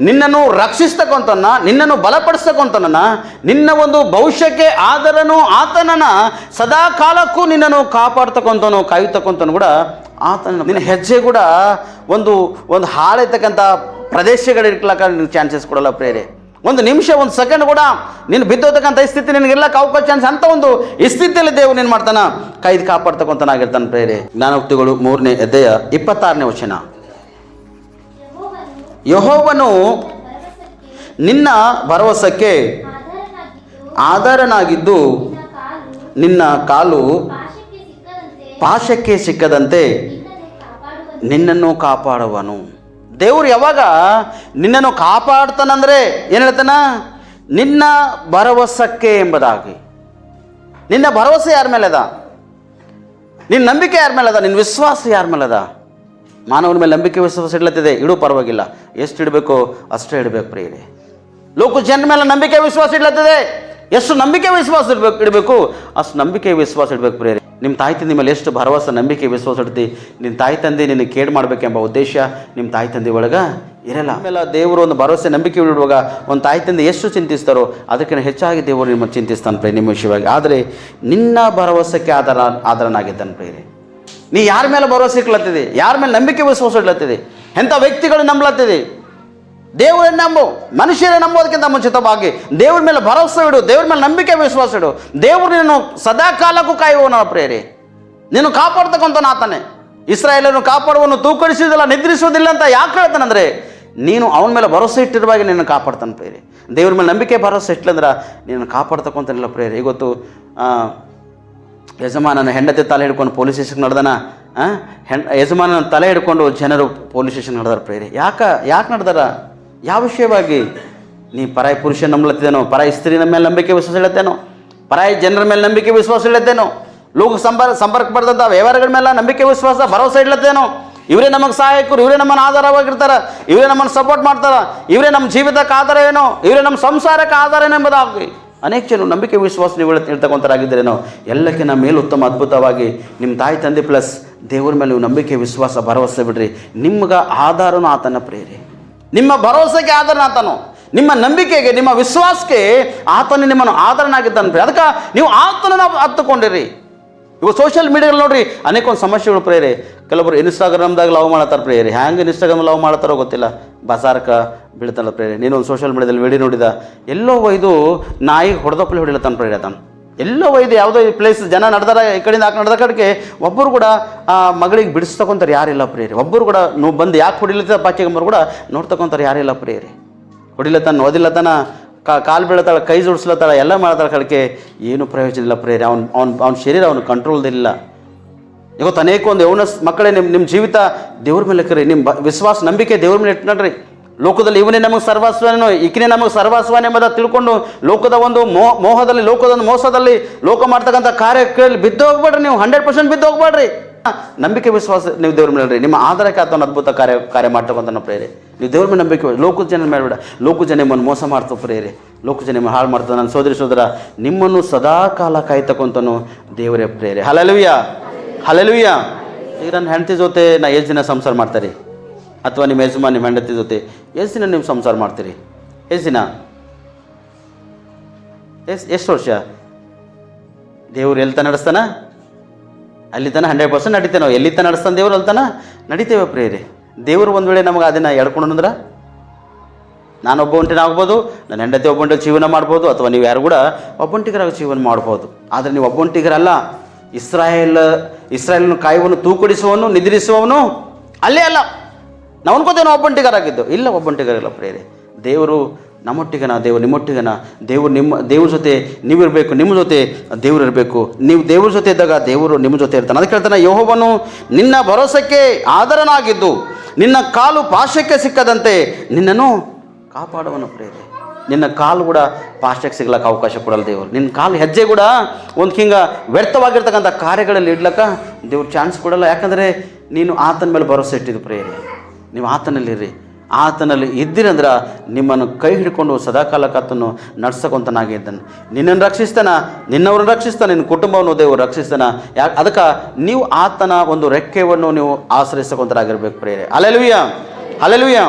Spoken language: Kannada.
ನಿನ್ನನ್ನು ರಕ್ಷಿಸ್ತಕ್ಕಂಥ ನಿನ್ನನ್ನು ಬಲಪಡಿಸ್ತಕ್ಕಂಥ ನಿನ್ನ ಒಂದು ಭವಿಷ್ಯಕ್ಕೆ ಆದರನು ಆತನನ ಸದಾ ಕಾಲಕ್ಕೂ ನಿನ್ನನ್ನು ಕಾಪಾಡ್ತಕ್ಕಂಥವನು ಕಾಯುತ್ತಕ್ಕಂಥನು ಕೂಡ ಆತನ ನಿನ್ನ ಹೆಜ್ಜೆ ಕೂಡ ಒಂದು ಒಂದು ಹಾಳೈತಕ್ಕಂಥ ಪ್ರದೇಶಗಳಿರ್ಲಕ್ಕ ನಿನಗೆ ಚಾನ್ಸಸ್ ಕೊಡಲ್ಲ ಪ್ರೇರೆ ಒಂದು ನಿಮಿಷ, ಒಂದು ಸೆಕೆಂಡ್ ಕೂಡ ನೀನು ಬಿದ್ದೋತಕ್ಕಂಥ ಸ್ಥಿತಿ ನಿನಗೆಲ್ಲಕ್ಕೆ ಅವಕಾಶ ಚಾನ್ಸ್ ಅಂತ ಒಂದು ಸ್ಥಿತಿಯಲ್ಲಿ ದೇವ್ರು ಏನು ಮಾಡ್ತಾನ. ಕೈದು ಕಾಪಾಡ್ತಕ್ಕಂಥನಾಗಿರ್ತಾನೆ ಪ್ರೇರೆ ಜ್ಞಾನೋಕ್ತಿಗಳು ಮೂರನೇ ಅಧ್ಯಾಯ ಇಪ್ಪತ್ತಾರನೇ ವಚನ. ಯಹೋವನು ನಿನ್ನ ಭರವಸಕ್ಕೆ ಆಧಾರನಾಗಿದ್ದು ನಿನ್ನ ಕಾಲು ಪಾಶಕ್ಕೆ ಸಿಕ್ಕದಂತೆ ನಿನ್ನನ್ನು ಕಾಪಾಡುವನು. ದೇವರು ಯಾವಾಗ ನಿನ್ನನ್ನು ಕಾಪಾಡ್ತಾನಂದ್ರೆ ಏನು ಹೇಳ್ತಾನ? ನಿನ್ನ ಭರವಸಕ್ಕೆ ಎಂಬುದಾಗಿ. ನಿನ್ನ ಭರವಸೆ ಯಾರ ಮೇಲೆ ಅದ ನಿನ್ನ ನಂಬಿಕೆ ಯಾರ ಮೇಲೆ ಅದ ನಿನ್ನ ವಿಶ್ವಾಸ ಯಾರ ಮೇಲೆ ಅದ ಮಾನವನ ಮೇಲೆ ನಂಬಿಕೆ ವಿಶ್ವಾಸ ಇಡ್ಲತ್ತಿದೆ. ಇಡು, ಪರವಾಗಿಲ್ಲ. ಎಷ್ಟು ಇಡಬೇಕು, ಅಷ್ಟೇ ಇಡಬೇಕು ಪ್ರಿಯರಿ. ಲೋಕ ಜನ ಮೇಲೆ ನಂಬಿಕೆ ವಿಶ್ವಾಸ ಇಡ್ಲತ್ತಿದೆ. ಎಷ್ಟು ನಂಬಿಕೆ ವಿಶ್ವಾಸ ಇಡಬೇಕು ಇಡಬೇಕು, ಅಷ್ಟು ನಂಬಿಕೆ ವಿಶ್ವಾಸ ಇಡಬೇಕು ಪ್ರಿಯರಿ. ನಿಮ್ಮ ತಾಯಿ ತಂದೆ ಮೇಲೆ ಎಷ್ಟು ಭರವಸೆ, ನಂಬಿಕೆ ವಿಶ್ವಾಸ ಇಡ್ತಿ? ನಿಮ್ಮ ತಾಯಿ ತಂದೆ ನಿನ್ನ ಕೇಡ್ ಮಾಡಬೇಕೆಂಬ ಉದ್ದೇಶ ನಿಮ್ಮ ತಾಯಿ ತಂದೆ ಒಳಗೆ ಇರಲ್ಲ. ಆಮೇಲೆ ದೇವರು ಒಂದು ಭರವಸೆ, ನಂಬಿಕೆ ಇಡುವಾಗ ಒಂದು ತಾಯಿ ತಂದೆ ಎಷ್ಟು ಚಿಂತಿಸ್ತಾರೋ ಅದಕ್ಕಿಂತ ಹೆಚ್ಚಾಗಿ ದೇವರು ನಿಮ್ಮ ಚಿಂತಿಸ್ತಾನೆ ಪ್ರಿಯ ನಿಮ್ಮ ವಿಷಯವಾಗಿ. ಆದರೆ ನಿನ್ನ ಭರವಸೆಗೆ ಆಧಾರ ಆಧಾರನಾಗಿದ್ದಾನೆ ಪ್ರಿಯರೇ. ನೀ ಯಾರ ಮೇಲೆ ಭರವಸೆ ಇಟ್ಲತ್ತಿದೆ ಯಾರ ಮೇಲೆ ನಂಬಿಕೆ ವಿಶ್ವಾಸ ಇಡ್ಲತ್ತಿದೆ ಎಂಥ ವ್ಯಕ್ತಿಗಳು ನಂಬ್ಲತ್ತಿದೆ? ದೇವರನ್ನ ನಂಬು ಮನುಷ್ಯರೇ ನಂಬೋದಕ್ಕಿಂತ ಮುಂಚಿತವಾಗಿ ದೇವ್ರ ಮೇಲೆ ಭರವಸೆ ಇಡು, ದೇವ್ರ ಮೇಲೆ ನಂಬಿಕೆ ವಿಶ್ವಾಸ ಇಡು. ದೇವರು ನೀನು ಸದಾ ಕಾಲಕ್ಕೂ ಕಾಯುವನ ಪ್ರೇರಿ ನೀನು ಕಾಪಾಡ್ತಕ್ಕಂಥ ಆತನೇ. ಇಸ್ರಾಯೇಲನ್ನು ಕಾಪಾಡುವನು ತೂಕಡಿಸುವುದಿಲ್ಲ, ನಿದ್ರಿಸುವುದಿಲ್ಲ ಅಂತ ಯಾಕೆ ಹೇಳ್ತಾನಂದ್ರೆ, ನೀನು ಅವನ ಮೇಲೆ ಭರವಸೆ ಇಟ್ಟಿರುವಾಗ ನಿನ್ನ ಕಾಪಾಡ್ತಾನೆ ಪ್ರೇರಿ ದೇವ್ರ ಮೇಲೆ ನಂಬಿಕೆ ಭರವಸೆ ಇಟ್ಲಂದ್ರೆ ನೀನು ಕಾಪಾಡ್ತಕ್ಕಂಥ ಪ್ರೇರಿ ಇವತ್ತು ಯಜಮಾನನ ಹೆಂಡತಿ ತಲೆ ಹಿಡ್ಕೊಂಡು ಪೊಲೀಸ್ ಸ್ಟೇಷನ್ ನಡೆದನ ಹೆಣ್, ಯಜಮಾನನ ತಲೆ ಹಿಡ್ಕೊಂಡು ಜನರು ಪೊಲೀಸ್ ಸ್ಟೇಷನ್ ನಡೆದಾರ ಪ್ರೇರಿ ಯಾಕ, ಯಾಕೆ ನಡೆದಾರ? ಯಾವ ವಿಷಯವಾಗಿ? ನೀ ಪರಾಯಿ ಪುರುಷ ನಂಬಲತ್ತೇನೋ ಪರಾಯಿ ಸ್ತ್ರೀನ ಮೇಲೆ ನಂಬಿಕೆ ವಿಶ್ವಾಸ ಇಳತ್ತೇನೋ ಪರಾಯಿ ಜನರ ಮೇಲೆ ನಂಬಿಕೆ ವಿಶ್ವಾಸ ಇಳತ್ತೇನೋ ಲೋಕ ಸಂಪರ್ಕ ಸಂಪರ್ಕ ಪಡೆದಂಥ ವ್ಯವಹಾರಗಳ ಮೇಲೆ ನಂಬಿಕೆ ವಿಶ್ವಾಸ, ಭರವಸೆ ಇಡ್ಲತ್ತೇನೋ ಇವರೇ ನಮಗೆ ಸಹಾಯಕರು, ಇವರೇ ನಮ್ಮನ್ನು ಆಧಾರವಾಗಿರ್ತಾರೆ, ಇವರೇ ನಮ್ಮನ್ನು ಸಪೋರ್ಟ್ ಮಾಡ್ತಾರೆ, ಇವರೇ ನಮ್ಮ ಜೀವಿತಕ್ಕೆ ಆಧಾರ ಏನೋ, ಇವರೇ ನಮ್ಮ ಸಂಸಾರಕ್ಕೆ ಆಧಾರ ಏನೋ ಎಂಬುದಾಗಿ. ಅನೇಕ ಜನ ನಂಬಿಕೆ ವಿಶ್ವಾಸ ನೀವು. ಇರ್ತಕ್ಕಂಥರಾಗಿದ್ದೀರೇನೋ ಎಲ್ಲಕ್ಕಿಂತ ಮೇಲು ಉತ್ತಮ ಅದ್ಭುತವಾಗಿ ನಿಮ್ಮ ತಾಯಿ ತಂದೆ ಪ್ಲಸ್ ದೇವರ ಮೇಲೆ ನೀವು ನಂಬಿಕೆ, ವಿಶ್ವಾಸ, ಭರವಸೆ ಬಿಡ್ರಿ. ನಿಮ್ಗೆ ಆಧಾರನೂ ಆತನ ಪ್ರೇರಿ. ನಿಮ್ಮ ಭರವಸೆಗೆ ಆಧಾರ ಆತನು. ನಿಮ್ಮ ನಂಬಿಕೆಗೆ, ನಿಮ್ಮ ವಿಶ್ವಾಸಕ್ಕೆ ಆತನೇ ನಿಮ್ಮನ್ನು ಆಧಾರನಾಗಿದ್ದಾನೆ ಅದಕ್ಕೆ ನೀವು ಆತನನ್ನು ಹತ್ತುಕೊಂಡಿರಿ. ಇವಾಗ ಸೋಷಿಯಲ್ ಮೀಡಿಯಾದಲ್ಲಿ ನೋಡ್ರಿ ಅನೇಕ ಒಂದು ಸಮಸ್ಯೆಗಳು ಪ್ರೇರಿ ಕೆಲವೊಬ್ರು ಇನ್ಸ್ಟಾಗ್ರಾಮ್ದಾಗ ಲವ್ ಮಾಡತ್ತಾರ ಪ್ರೇರಿ ಹ್ಯಾಂಗೆ ಇನ್ಸ್ಟಾಗ್ರಾಮ್ ಲವ್ ಮಾಡ್ತಾರೋ ಗೊತ್ತಿಲ್ಲ. ಬಸಾರ್ಕ ಬೀಳ್ತಾನ ಪ್ರೇರಿ ನೀನು ಒಂದು ಸೋಷಿಯಲ್ ಮೀಡಿಯಾದಲ್ಲಿ ವಿಡಿಯೋ ನೋಡಿದ. ಎಲ್ಲೋ ಒಯ್ದು ನಾಯಿ ಹೊಡೆದಪ್ಪಲಿ ಹೊಡಿಲತ್ತಾನ ಪ್ರೇರಿ ಅತಾನ ಎಲ್ಲೋ ಒಯ್ದು ಯಾವುದೋ ಪ್ಲೇಸ್ ಜನ ನಡೆದಾರ, ಈ ಕಡೆಯಿಂದ ಹಾಕಿ ನಡೆದ ಕಡೆಗೆ ಒಬ್ಬರು ಕೂಡ ಆ ಮಗಳಿಗೆ ಬಿಡಿಸ್ತಕೊಂತಾರೆ ಯಾರಿಲ್ಲ ಪ್ರೇರಿ ಒಬ್ಬರು ಕೂಡ ನೀವು ಬಂದು ಯಾಕೆ ಹೊಡಿಲತ್ತ ಪಾಚಿಗಂಬರು ಕೂಡ ನೋಡ್ತಕೊಂತಾರೆ ಯಾರಿಲ್ಲ ಪ್ರೇರಿ ಹೊಡಿಲತ್ತಾನ ಓದಿಲ್ಲತ್ತಾನ ಕಾ ಕಾಲು ಬೀಳತ್ತಾಳ, ಕೈ ಜೋಡಿಸ್ಲತ್ತಾಳೆ, ಎಲ್ಲ ಮಾಡ್ತಾಳೆ ಕಳಕೆ, ಏನು ಪ್ರಯೋಜನ ಇಲ್ಲ ಪ್ರೇರಿ ಅವ್ನು ಅವ್ನು ಅವ್ನ ಶರೀರ ಅವ್ನು ಕಂಟ್ರೋಲ್ದಿಲ್ಲ ಇವತ್ತು ಅನೇಕ ಒಂದು ಯೌನಸ್ ಮಕ್ಕಳೇ ನಿಮ್ಮ ನಿಮ್ಮ ಜೀವಿತ ದೇವ್ರ ಮೇಲೆ ಕರಿ ನಿಮ್ಮ ವಿಶ್ವಾಸ, ನಂಬಿಕೆ ದೇವ್ರ ಮೇಲೆ ಇಟ್ಕೊಂಡ್ರಿ. ಲೋಕದಲ್ಲಿ ಇವನೇ ನಮಗೆ ಸರ್ವಸ್ವನೋ ಈಕಿನೇ ನಮಗೆ ಸರ್ವಸ್ವನೇ ಎಂಬುದ ತಿಳ್ಕೊಂಡು ಲೋಕದ ಒಂದು ಮೋಹ ಮೋಹದಲ್ಲಿ, ಲೋಕದ ಒಂದು ಮೋಸದಲ್ಲಿ ಲೋಕ ಮಾಡ್ತಕ್ಕಂಥ ಕಾರ್ಯಕ್ಕೆ ಬಿದ್ದು ಹೋಗ್ಬೇಡ್ರಿ ನೀವು ಹಂಡ್ರೆಡ್ ಪರ್ಸೆಂಟ್ ಬಿದ್ದು ಹೋಗ್ಬೇಡ್ರಿ ನಂಬಿಕೆ ವಿಶ್ವಾಸ, ನೀವು ದೇವ್ರ ಮೇಲೆ. ನಿಮ್ಮ ಆಧಾರಕ್ಕೆ ಆತನ ಅದ್ಭುತ ಕಾರ್ಯ ಕಾರ್ಯ ಮಾಡ್ತಕ್ಕಂಥ ಪ್ರೇರಿ. ನೀವು ದೇವ್ರ ಮೇಲೆ ನಂಬಿಕೆ ಲೋಕ ಜನ ಬೇಡ. ಲೋಕ ಜನ ನಿಮ್ಮನ್ನು ಮೋಸ ಮಾಡ್ತಾವೆ ಪ್ರೇರೆ. ಲೋಕ ಜನ ಹಾಳು ಮಾಡ್ತಾನೆ ನನ್ನ ಸೋದರಿ ಸೋದರ, ನಿಮ್ಮನ್ನು ಸದಾ ಕಾಲ ಕಾಯ್ತಕ್ಕಂಥನು ದೇವರೇ ಪ್ರೇರೆ. ಹಲಲುಯ್ಯ ಹಲಲುಯ್ಯ ಈಗ ನನ್ನ ಹೆಂಡತಿ ಜೊತೆ ನಾ ಎಷ್ಟು ದಿನ ಸಂಸಾರ ಮಾಡ್ತಾರೆ? ಅಥವಾ ನಿಮ್ಮ ಯಜಮಾನ್ ನಿಮ್ಮ ಹೆಂಡತಿ ಜೊತೆ ಎಷ್ಟು ದಿನ ನೀವು ಸಂಸಾರ ಮಾಡ್ತೀರಿ? ಎಷ್ಟು ದಿನ? ಎಷ್ಟು ಎಷ್ಟು ವರ್ಷ? ದೇವ್ರು ಎಲ್ತ ನಡೆಸ್ತಾನ? ಅಲ್ಲಿ ತನಕ ಹಂಡ್ರೆಡ್ ಪರ್ಸೆಂಟ್ ನಡೀತೇವೆ ನಾವು ಎಲ್ಲಿ ತನ ನಡೆಸ್ತಾನೆ ದೇವ್ರು ಅಲ್ಲಿ ತನ ನಡೀತೇವೆ ಪ್ರೇರಿ ದೇವರು ಒಂದು ವೇಳೆ ನಮಗೆ ಅದನ್ನು ಹೇಳ್ಕೊಂಡು ಅಂದ್ರೆ ನಾನು ಒಬ್ಬ ಆಗ್ಬೋದು, ನನ್ನ ಹೆಂಡತಿ ಒಬ್ಬಂಟಿ ಜೀವನ ಮಾಡ್ಬೋದು, ಅಥವಾ ನೀವು ಯಾರು ಕೂಡ ಒಬ್ಬಂಟಿಗರಾಗಿ ಜೀವನ ಮಾಡ್ಬೋದು. ಆದರೆ ನೀವು ಒಬ್ಬಂಟಿಗರಲ್ಲ ಇಸ್ರಾಯೇಲ್, ಇಸ್ರಾಯೇಲ್ನ ಕಾಯುವನು ತೂಕಡಿಸುವವನು, ನಿದ್ರಿಸುವವನು ಅಲ್ಲೇ ಅಲ್ಲ. ನಾವು ಅನ್ಕೋತೇವೆ ನಾವು ಒಬ್ಬಂಟಿಗರಾಗಿದ್ದು ಇಲ್ಲ ಒಬ್ಬಂಟಿಗರಲ್ಲ ಪ್ರೇರಿ ದೇವರು ನಮ್ಮೊಟ್ಟಿಗನ, ದೇವರು ನಿಮ್ಮೊಟ್ಟಿಗನ, ದೇವರು ನಿಮ್ಮ, ದೇವ್ರ ಜೊತೆ ನೀವಿರಬೇಕು, ನಿಮ್ಮ ಜೊತೆ ದೇವ್ರು ಇರಬೇಕು. ನೀವು ದೇವ್ರ ಜೊತೆ ಇದ್ದಾಗ ದೇವರು ನಿಮ್ಮ ಜೊತೆ ಇರ್ತಾನೆ. ಅದಕ್ಕೆ ಹೇಳ್ತಾನೆ, ಯಹೋವನು ನಿನ್ನ ಭರೋಸೆಗೆ ಆಧಾರನಾಗಿದ್ದು ನಿನ್ನ ಕಾಲು ಪಾಶಕ್ಕೆ ಸಿಕ್ಕದಂತೆ ನಿನ್ನನ್ನು ಕಾಪಾಡುವನು ಪ್ರೇರೆ ನಿನ್ನ ಕಾಲು ಕೂಡ ಪಾಶಕ್ಕೆ ಸಿಗ್ಲಕ್ಕೆ ಅವಕಾಶ ಕೊಡಲ್ಲ ದೇವರು. ನಿನ್ನ ಕಾಲು ಹೆಜ್ಜೆ ಕೂಡ ಒಂದು ಹಿಂಗೆ ವ್ಯರ್ಥವಾಗಿರ್ತಕ್ಕಂಥ ಕಾರ್ಯಗಳಲ್ಲಿ ಇಡ್ಲಕ್ಕ ದೇವ್ರು ಚಾನ್ಸ್ ಕೊಡಲ್ಲ. ಯಾಕಂದರೆ ನೀನು ಆತನ ಮೇಲೆ ಭರೋಸೆ ಇಟ್ಟಿದ್ದು ಪ್ರೇರೆ ನೀವು ಆತನಲ್ಲಿರ್ರಿ. ಆತನಲ್ಲಿ ಇದ್ದಿರಂದ್ರೆ ನಿಮ್ಮನ್ನು ಕೈ ಹಿಡ್ಕೊಂಡು ಸದಾಕಾಲಕ್ಕೆ ಆತನು ನಡ್ಸಕೊಂತನಾಗಿದ್ದಾನೆ. ನಿನ್ನನ್ನು ರಕ್ಷಿಸ್ತಾನ, ನಿನ್ನವ್ರನ್ನ ರಕ್ಷಿಸ್ತಾನ, ನಿನ್ನ ಕುಟುಂಬವನ್ನು ದೇವರು ರಕ್ಷಿಸ್ತಾನ. ಯಾಕೆ ಅದಕ್ಕೆ ನೀವು ಆತನ ಒಂದು ರೆಕ್ಕೆಯನ್ನು ನೀವು ಆಶ್ರಯಿಸಕೊಂತರಾಗಿರ್ಬೇಕು ಪ್ರೇರೆ ಅಲೆಲುಯ್ಯ ಅಲೆಲುಯ್ಯ